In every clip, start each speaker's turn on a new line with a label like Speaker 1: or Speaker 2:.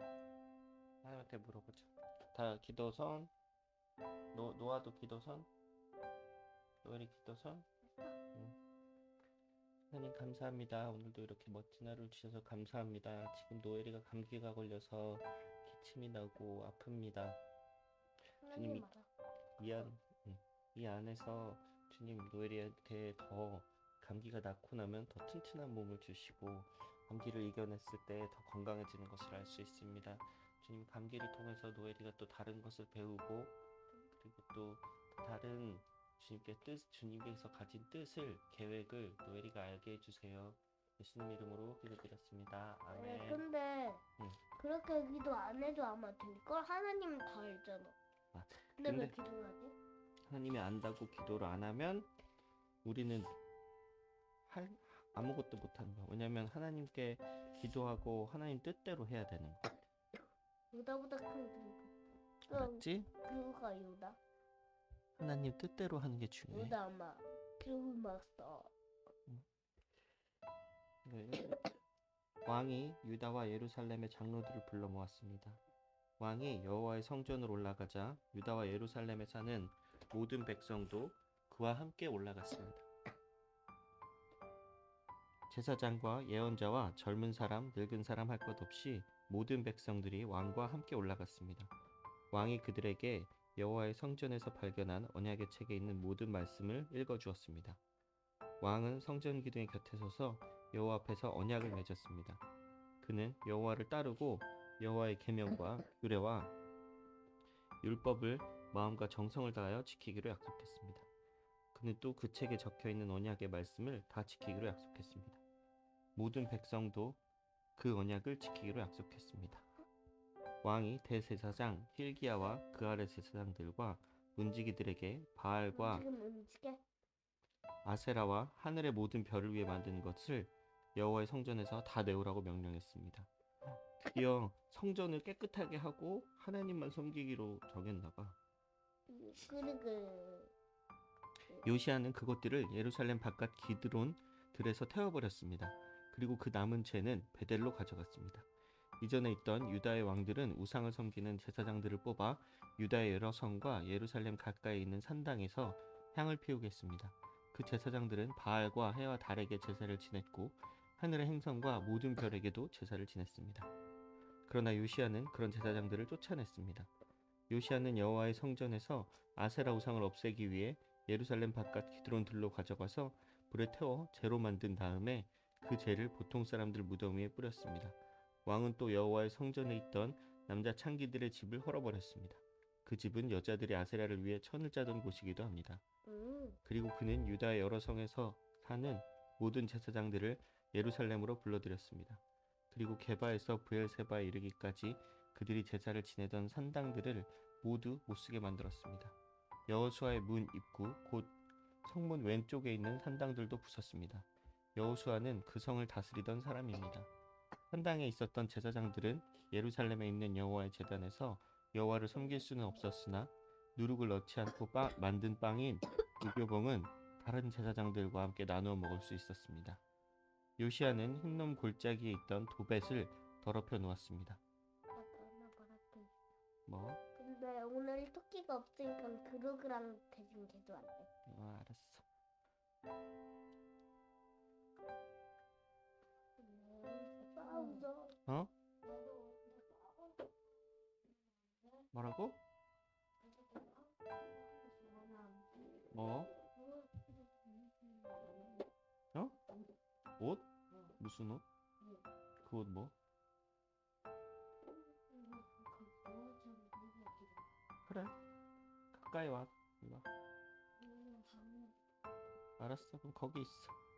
Speaker 1: 하나님한테 물어보자. 다 기도선. 노 노아도 기도선. 노엘이 기도선. 응. 하나님 감사합니다. 오늘도 이렇게 멋진 하루를 주셔서 감사합니다. 지금 노엘이가 감기가 걸려서 기침이 나고 아픕니다. 주님이-
Speaker 2: 하나님 알아.
Speaker 1: 이 안, 음, 이 안에서 주님 노엘이한테 더 감기가 낫고 나면 더 튼튼한 몸을 주시고 감기를 이겨냈을 때 더 건강해지는 것을 알 수 있습니다. 주님 감기를 통해서 노엘이가 또 다른 것을 배우고 그리고 또 다른 주님께 뜻 주님께서 가진 뜻을 계획을 노엘이가 알게 해주세요. 예수님 이름으로 기도드렸습니다.
Speaker 2: 네,
Speaker 1: 아멘.
Speaker 2: 근데
Speaker 1: 응.
Speaker 2: 그렇게 기도 안 해도 아마 될걸? 하나님은 다 알잖아.
Speaker 1: 아,
Speaker 2: 근데, 왜
Speaker 1: 근데-
Speaker 2: 기도를 하지?
Speaker 1: 하나님이 안다고 기도를 안 하면 우리는 할 아무것도 못하는 거야. 왜냐면 하나님께 기도하고 하나님 뜻대로 해야 되는 거.
Speaker 2: 요다보다 큰 그, 그럼
Speaker 1: 알았지?
Speaker 2: 그거가 요다?
Speaker 1: 하나님 뜻대로 하는 게 중요해.
Speaker 2: 요다 아마 그리고 막써
Speaker 1: 네. 왕이 유다와 예루살렘의 장로들을 불러 모았습니다. 왕이 여호와의 성전으로 올라가자 유다와 예루살렘에 사는 모든 백성도 그와 함께 올라갔습니다. 제사장과 예언자와 젊은 사람, 늙은 사람 할 것 없이 모든 백성들이 왕과 함께 올라갔습니다. 왕이 그들에게 여호와의 성전에서 발견한 언약의 책에 있는 모든 말씀을 읽어 주었습니다. 왕은 성전 기둥의 곁에 서서 여호와 앞에서 언약을 맺었습니다. 그는 여호와를 따르고 여호와의 계명과 규례와 율법을 마음과 정성을 다하여 지키기로 약속했습니다. 그는 또 그 책에 적혀 있는 언약의 말씀을 다 지키기로 약속했습니다. 모든 백성도 그 언약을 지키기로 약속했습니다. 왕이 대제사장 힐기야와 그 아래 제사장들과 문지기들에게 바알과? 아세라와 하늘의 모든 별을 위해 만든 것을 여호와의 성전에서 다 내오라고 명령했습니다. 드디어 성전을 깨끗하게 하고 하나님만 섬기기로 정했나 봐.
Speaker 2: 그리고
Speaker 1: 요시아는 그것들을 예루살렘 바깥 기드론 들에서 태워버렸습니다. 그리고 그 남은 채는 베델로 가져갔습니다. 이전에 있던 유다의 왕들은 우상을 섬기는 제사장들을 뽑아 유다의 여러 성과 예루살렘 가까이 있는 산당에서 향을 피우게 했습니다. 그 제사장들은 바알과 해와 달에게 제사를 지냈고 하늘의 행성과 모든 별에게도 제사를 지냈습니다. 그러나 요시아는 그런 제사장들을 쫓아냈습니다. 요시아는 여호와의 성전에서 아세라 우상을 없애기 위해 예루살렘 바깥 기드론 들로 가져가서 불에 태워 재로 만든 다음에 그 재를 보통 사람들 무덤 위에 뿌렸습니다. 왕은 또 여호와의 성전에 있던 남자 창기들의 집을 헐어버렸습니다. 그 집은 여자들이 아세라를 위해 천을 짜던 곳이기도 합니다.
Speaker 2: 음,
Speaker 1: 그리고 그는 유다의 여러 성에서 사는 모든 제사장들을 예루살렘으로 불러들였습니다. 그리고 게바에서 브엘세바에 이르기까지 그들이 제사를 지내던 산당들을 모두 못쓰게 만들었습니다. 여호수아의 문 입구 곧 성문 왼쪽에 있는 산당들도 부쉈습니다. 여호수아는 그 성을 다스리던 사람입니다. 산당에 있었던 제사장들은 예루살렘에 있는 여호와의 제단에서 여호와를 섬길 수는 없었으나 누룩을 넣지 않고 빠- 만든 빵인 무교봉은 다른 제사장들과 함께 나누어 먹을 수 있었습니다. 요시아는 흰놈 골짜기에 있던 도벳을 더럽혀 놓았습니다. 뭐?
Speaker 2: 근데 오늘 토끼가 없으니까 그로그랑 대신 개도 안 돼.
Speaker 1: 어, 알았어. 어? 뭐라고? 뭐? 어? 옷? 무슨 옷? 그 옷 뭐? 그래. 가까이 와. 이리 와. 알았어. 그럼 거기 있어.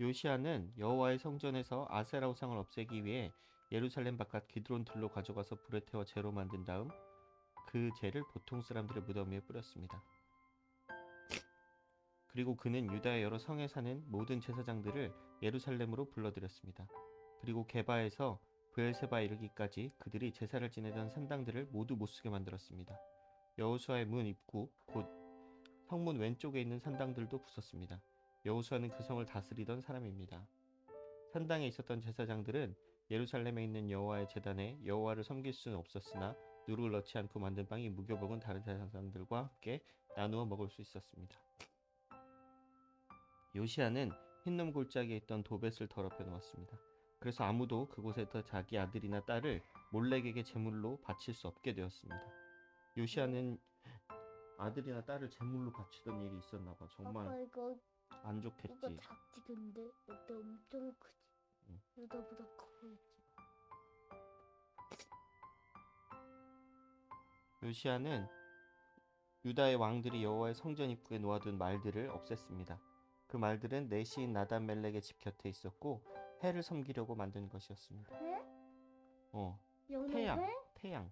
Speaker 1: 요시아는 여호와의 성전에서 아세라 우상을 없애기 위해 예루살렘 바깥 기드론 들로 가져가서 불에 태워 재로 만든 다음 그 재를 보통 사람들의 무덤 위에 뿌렸습니다. 그리고 그는 유다의 여러 성에 사는 모든 제사장들을 예루살렘으로 불러들였습니다. 그리고 게바에서 브엘세바에 이르기까지 그들이 제사를 지내던 산당들을 모두 못쓰게 만들었습니다. 여호수아의 문 입구 곧 성문 왼쪽에 있는 산당들도 부쉈습니다. 여호수아는 그 성을 다스리던 사람입니다. 산당에 있었던 제사장들은 예루살렘에 있는 여호와의 제단에 여호와를 섬길 수는 없었으나 누룩을 넣지 않고 만든 빵이 무교복은 다른 제사장들과 함께 나누어 먹을 수 있었습니다. 요시아는 흰놈 골짜기에 있던 도벳을 더럽혀 놓았습니다. 그래서 아무도 그곳에서 자기 아들이나 딸을 몰렉에게 제물로 바칠 수 없게 되었습니다. 요시아는 아들이나 딸을 제물로 바치던 일이 있었나 봐. 정말
Speaker 2: 아빠 이거
Speaker 1: 안
Speaker 2: 이거
Speaker 1: 좋겠지.
Speaker 2: 작지 근데 이때 엄청 크지.
Speaker 1: 응.
Speaker 2: 여기보다 커 보이지.
Speaker 1: 요시아는 유다의 왕들이 여호와의 성전 입구에 놓아둔 말들을 없앴습니다. 그 말들은 내 시인 나단 멜렉의 집 곁에 있었고 해를 섬기려고 만든 것이었습니다.
Speaker 2: 회?
Speaker 1: 어, 태양,
Speaker 2: 회?
Speaker 1: 태양.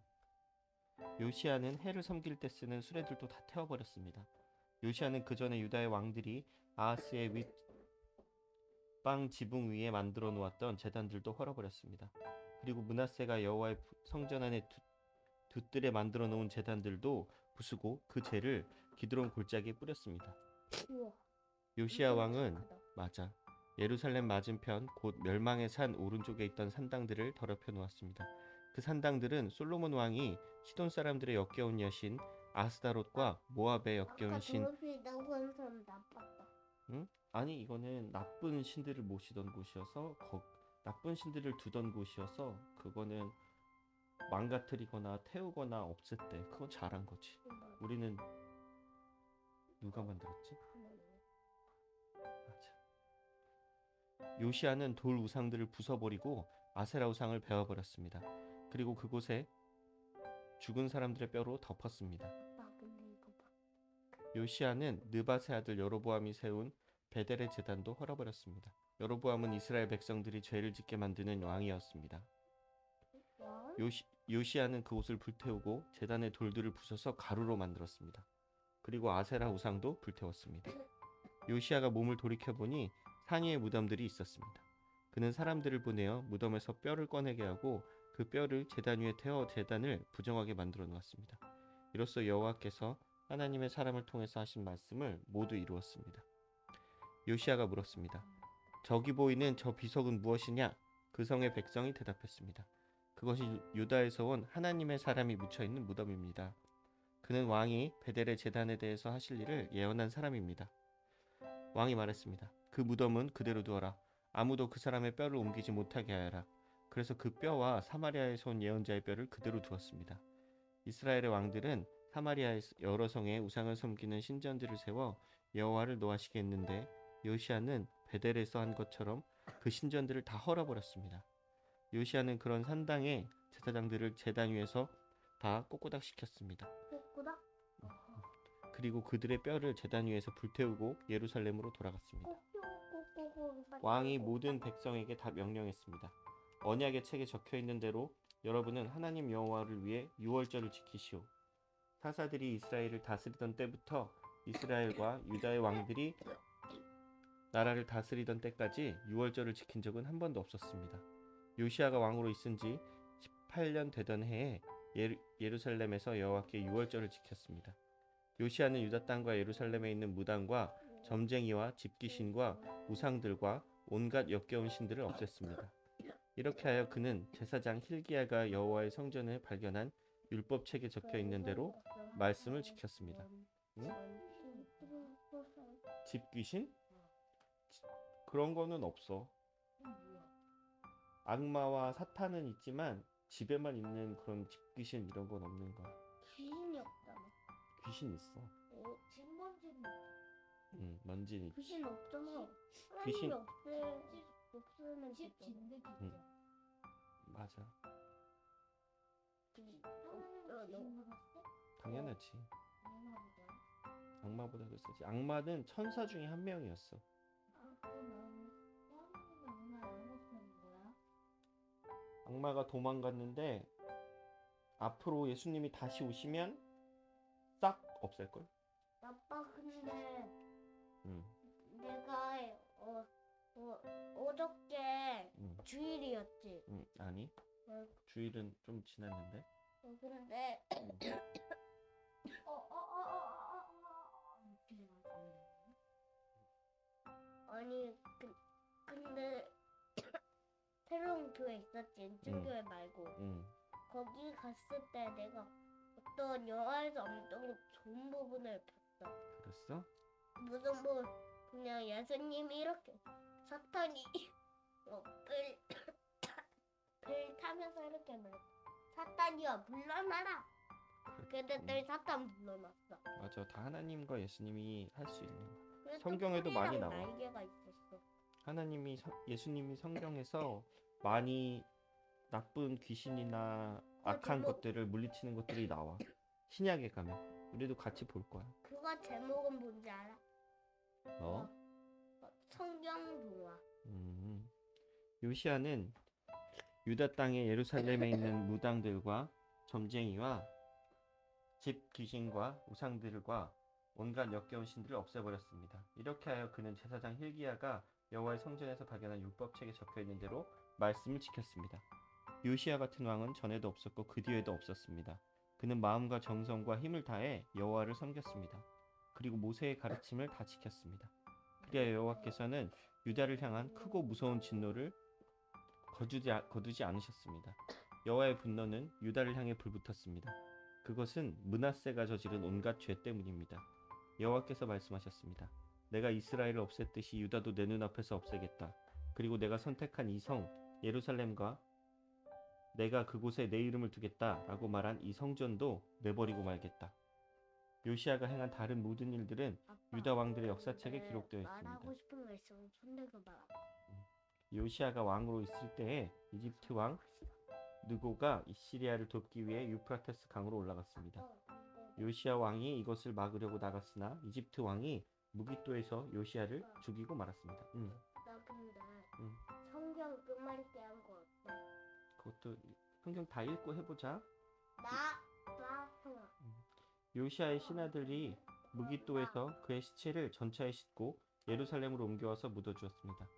Speaker 1: 요시아는 해를 섬길 때 쓰는 수레들도 다 태워버렸습니다. 요시아는 그 전에 유다의 왕들이 아하스의 윗방 지붕 위에 만들어 놓았던 제단들도 헐어버렸습니다. 그리고 문하세가 여호와의 부- 성전 안에 두, 두뜰에 만들어 놓은 제단들도 부수고 그 재를 기드론 골짜기에 뿌렸습니다. 요시아 왕은. 맞아. 예루살렘 맞은편 곧 멸망의 산 오른쪽에 있던 산당들을 더럽혀 놓았습니다. 그 산당들은 솔로몬 왕이 시돈 사람들의 역겨운 여신 아스다롯과 모압의 역겨운 신
Speaker 2: 사람 나빴다.
Speaker 1: 아니 이거는 나쁜 신들을 모시던 곳이어서 거, 나쁜 신들을 두던 곳이어서 그거는 망가뜨리거나 태우거나 없앴대. 그건 잘한 거지. 우리는 누가 만들었지? 맞아. 요시아는 돌 우상들을 부숴버리고 아세라 우상을 베어버렸습니다. 그리고 그곳에 죽은 사람들의 뼈로 덮었습니다.
Speaker 2: 봐.
Speaker 1: 요시아는 느바세 아들 여로보암이 세운 베델의 제단도 헐어버렸습니다. 여로보암은 이스라엘 백성들이 죄를 짓게 만드는 왕이었습니다.
Speaker 2: 와?
Speaker 1: 요시, 요시아는 그곳을 불태우고 제단의 돌들을 부숴서 가루로 만들었습니다. 그리고 아세라 우상도 불태웠습니다. 요시아가 몸을 돌이켜 보니 상의의 무덤들이 있었습니다. 그는 사람들을 보내어 무덤에서 뼈를 꺼내게 하고 그 뼈를 제단 위에 태워 제단을 부정하게 만들어 놓았습니다. 이로써 여호와께서 하나님의 사람을 통해서 하신 말씀을 모두 이루었습니다. 요시아가 물었습니다. 저기 보이는 저 비석은 무엇이냐? 그 성의 백성이 대답했습니다. 그것이 유다에서 온 하나님의 사람이 묻혀 있는 무덤입니다. 그는 왕이 베델의 재단에 대해서 하실 일을 예언한 사람입니다. 왕이 말했습니다. 그 무덤은 그대로 두어라. 아무도 그 사람의 뼈를 옮기지 못하게 하여라. 그래서 그 뼈와 사마리아에서 온 예언자의 뼈를 그대로 두었습니다. 이스라엘의 왕들은 사마리아에서 여러 성에 우상을 섬기는 신전들을 세워 여호와를 노하시게 했는데 요시아는 베델에서 한 것처럼 그 신전들을 다 헐어버렸습니다. 요시아는 그런 산당의 제사장들을 제단 위에서 다 꼬꼬닥 시켰습니다.
Speaker 2: 꼬꼬다?
Speaker 1: 그리고 그들의 뼈를 제단 위에서 불태우고 예루살렘으로 돌아갔습니다. 왕이 모든 백성에게 다 명령했습니다. 언약의 책에 적혀 있는 대로 여러분은 하나님 여호와를 위해 유월절을 지키시오. 사사들이 이스라엘을 다스리던 때부터 이스라엘과 유다의 왕들이 나라를 다스리던 때까지 유월절을 지킨 적은 한 번도 없었습니다. 요시아가 왕으로 있은 지 18년 되던 해에 예루, 예루살렘에서 여호와께 유월절을 지켰습니다. 요시아는 유다 땅과 예루살렘에 있는 무당과 점쟁이와 집귀신과 우상들과 온갖 역겨운 신들을 없앴습니다. 이렇게 하여 그는 제사장 힐기야가 여호와의 성전을 발견한 율법 책에 적혀 있는 대로 말씀을 지켰습니다. 응? 집 귀신? 그런 거는 없어. 악마와 사탄은 있지만 집에만 있는 그런 집 귀신 이런 건 없는 거야.
Speaker 2: 귀신이 없다며.
Speaker 1: 귀신 있어.
Speaker 2: 어? 신먼지는
Speaker 1: 응, 먼지는 있-
Speaker 2: 귀신 없잖아.
Speaker 1: 귀신-
Speaker 2: 귀신 없으면
Speaker 3: 집게
Speaker 1: 응.
Speaker 3: 있죠.
Speaker 1: 맞아.
Speaker 2: 그-
Speaker 3: 하나님은
Speaker 2: 어, 너-
Speaker 3: 귀신 먹었어?
Speaker 1: 당연하지. 악마보다 세지. 악마는 천사 중에 한 명이었어.
Speaker 3: 아?
Speaker 1: 악마가 도망갔는데 앞으로 예수님이 다시 오시면 싹 없앨 걸.
Speaker 2: 아빠 근데
Speaker 1: 응.
Speaker 2: 내가 어, 어 어저께
Speaker 1: 응.
Speaker 2: 주일이었지.
Speaker 1: 응. 아니.
Speaker 2: 어,
Speaker 1: 주일은 좀 지났는데.
Speaker 2: 어, 근데
Speaker 3: 어, 어, 어, 어, 어, 어, 어. 이렇게.
Speaker 2: 아니 그, 근데 새로운 교회 있었지 은총
Speaker 1: 응.
Speaker 2: 교회 말고
Speaker 1: 응.
Speaker 2: 거기 갔을 때 내가 어떤 영화에서 엄청 좋은 부분을 봤어.
Speaker 1: 그랬어?
Speaker 2: 무슨 뭐 그냥 예수님이 이렇게 사탄이 어, 별, 별 타면서 이렇게 말 사탄이여 물러나라. 그랬더니 사탄 물러났어.
Speaker 1: 맞아. 다 하나님과 예수님이 할 수 있는 거. 성경에도 많이 나와.
Speaker 2: 날개가 있었어.
Speaker 1: 하나님이 성- 예수님이 성경에서 많이 나쁜 귀신이나 악한
Speaker 2: 제목.
Speaker 1: 것들을 물리치는 것들이 나와. 신약에 가면 우리도 같이 볼 거야.
Speaker 2: 그거 제목은 뭔지 알아?
Speaker 1: 어?
Speaker 2: 어, 성경 동화.
Speaker 1: 음. 요시아는 유다 땅의 예루살렘에 있는 무당들과 점쟁이와 집 귀신과 우상들과 온갖 역겨운 신들을 없애버렸습니다. 이렇게 하여 그는 제사장 힐기야가 여호와의 성전에서 발견한 율법책에 적혀 있는 대로 말씀을 지켰습니다. 요시아 같은 왕은 전에도 없었고 그 뒤에도 없었습니다. 그는 마음과 정성과 힘을 다해 여호와를 섬겼습니다. 그리고 모세의 가르침을 다 지켰습니다. 그리하여 여호와께서는 유다를 향한 크고 무서운 진노를 거두지, 거두지 않으셨습니다. 여호와의 분노는 유다를 향해 불붙었습니다. 그것은 문하세가 저지른 온갖 죄 때문입니다. 여호와께서 말씀하셨습니다. 내가 이스라엘을 없앴듯이 유다도 내 눈앞에서 없애겠다. 그리고 내가 선택한 이 성 예루살렘과 내가 그곳에 내 이름을 두겠다라고 말한 이 성전도 내버리고 말겠다. 요시아가 행한 다른 모든 일들은
Speaker 2: 아빠,
Speaker 1: 유다 왕들의 역사책에 기록되어 있습니다.
Speaker 2: 말하고 싶은 거 말아.
Speaker 1: 요시아가 왕으로 있을 때에 이집트 왕 느고가 시리아를 돕기 위해 유프라테스 강으로 올라갔습니다.
Speaker 2: 어,
Speaker 1: 요시아 왕이 이것을 막으려고 나갔으나 이집트 왕이 무기또에서 요시아를 죽이고 말았습니다. 음,
Speaker 2: 나 근데
Speaker 1: 응.
Speaker 2: 성경 끝말잇기 한거 어때?
Speaker 1: 그것도 성경 다 읽고 해보자.
Speaker 2: 나, 나, 형아.
Speaker 1: 요시아의 신하들이 무기또에서 그의 시체를 전차에 싣고 예루살렘으로 옮겨와서 묻어주었습니다.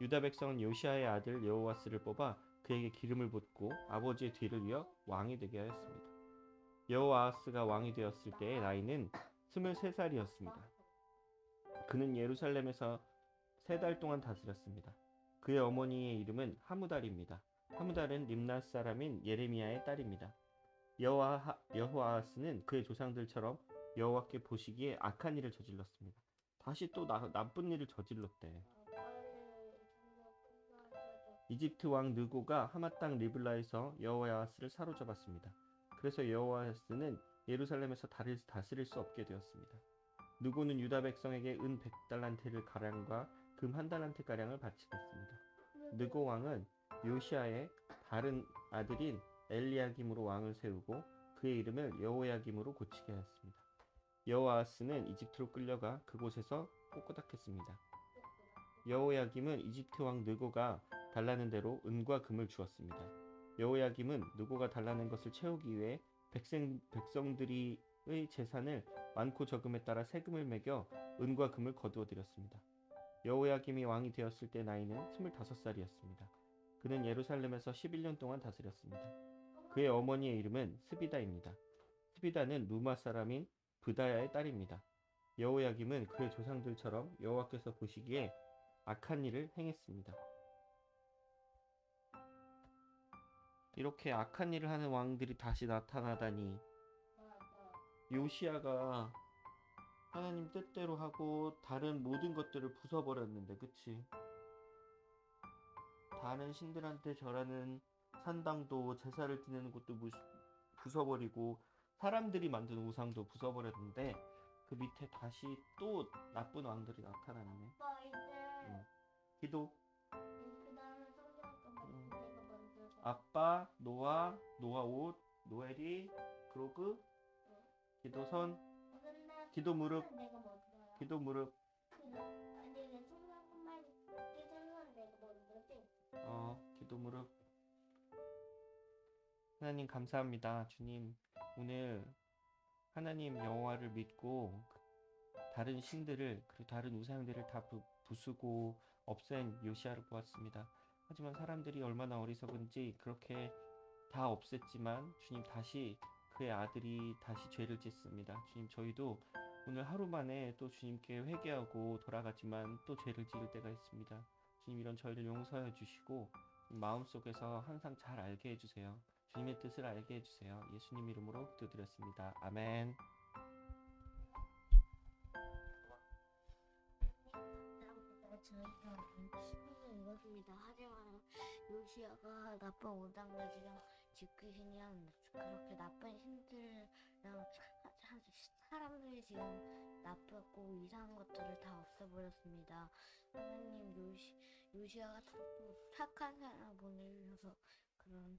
Speaker 1: 유다 백성은 요시아의 아들 여호와스를 뽑아 그에게 기름을 붓고 아버지의 뒤를 이어 왕이 되게 하였습니다. 여호와스가 왕이 되었을 때의 나이는 23살이었습니다. 그는 예루살렘에서 세 달 동안 다스렸습니다. 그의 어머니의 이름은 하무달입니다. 하무달은 림낫 사람인 예레미야의 딸입니다. 여호와 여호아스는 그의 조상들처럼 여호와께 보시기에 악한 일을 저질렀습니다. 다시 또 나, 나쁜 일을 저질렀대. 이집트 왕 느고가 하마 땅 리블라에서 여호야스를 사로잡았습니다. 그래서 여호야스는 예루살렘에서 다를 다스릴 수 없게 되었습니다. 느고는 유다 백성에게 은 100달란트를 가량과 금 한 달란트 가량을 바치게 했습니다. 느고 왕은 요시아의 다른 아들인 엘리야김으로 왕을 세우고 그의 이름을 여호야김으로 고치게 하였습니다. 여호아스는 이집트로 끌려가 그곳에서 꼿꼿했습니다. 여호야김은 이집트 왕 느고가 달라는 대로 은과 금을 주었습니다. 여호야김은 느고가 달라는 것을 채우기 위해 백성, 백성들이의 재산을 많고 적음에 따라 세금을 매겨 은과 금을 거두어 드렸습니다. 여호야김이 왕이 되었을 때 나이는 25살이었습니다. 그는 예루살렘에서 11년 동안 다스렸습니다. 그의 어머니의 이름은 스비다입니다. 스비다는 루마 사람인 브다야의 딸입니다. 여호야김은 그의 조상들처럼 여호와께서 보시기에 악한 일을 행했습니다. 이렇게 악한 일을 하는 왕들이 다시 나타나다니 요시아가 하나님 뜻대로 하고 다른 모든 것들을 부숴버렸는데 그치? 다른 신들한테 절하는 산당도 제사를 것도 무- 부숴버리고 사람들이 만든 우상도 부숴버렸는데 그 밑에 다시 또 나쁜 왕들이 나타났네.
Speaker 2: 아빠 이제
Speaker 1: 응. 기도
Speaker 2: 그 다음에 성경 내가.
Speaker 1: 아빠 노아 노아 옷 노엘이 그로그 기도선
Speaker 2: 어, 근데
Speaker 1: 기도 무릎
Speaker 2: 내가.
Speaker 1: 기도 무릎
Speaker 2: 그, 아니 성경 내가.
Speaker 1: 어 기도 무릎 하나님 감사합니다. 주님 오늘 하나님 여호와를 믿고 다른 신들을 그리고 다른 우상들을 다 부, 수고 없앤 요시아를 보았습니다. 하지만 사람들이 얼마나 어리석은지 그렇게 다 없앴지만 주님 다시 그의 아들이 다시 죄를 짓습니다. 주님 저희도 오늘 하루 만에 또 주님께 회개하고 돌아가지만 또 죄를 지을 때가 있습니다. 주님 이런 저희를 용서해 주시고 마음속에서 항상 잘 알게 해주세요. 주님의 뜻을 알게 해주세요. 예수님 이름으로 기도드렸습니다. 아멘.
Speaker 3: 그 ㅎ가 나쁜 오당을 지금 지키시면 그렇게 아, 나쁜 신들이랑 사람들이 지금 나쁘고 이상한 것들을 다 없애버렸습니다. 하나님 요시 요시아가 착한 사람 보내주셔서 그런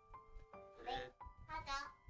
Speaker 3: 好的。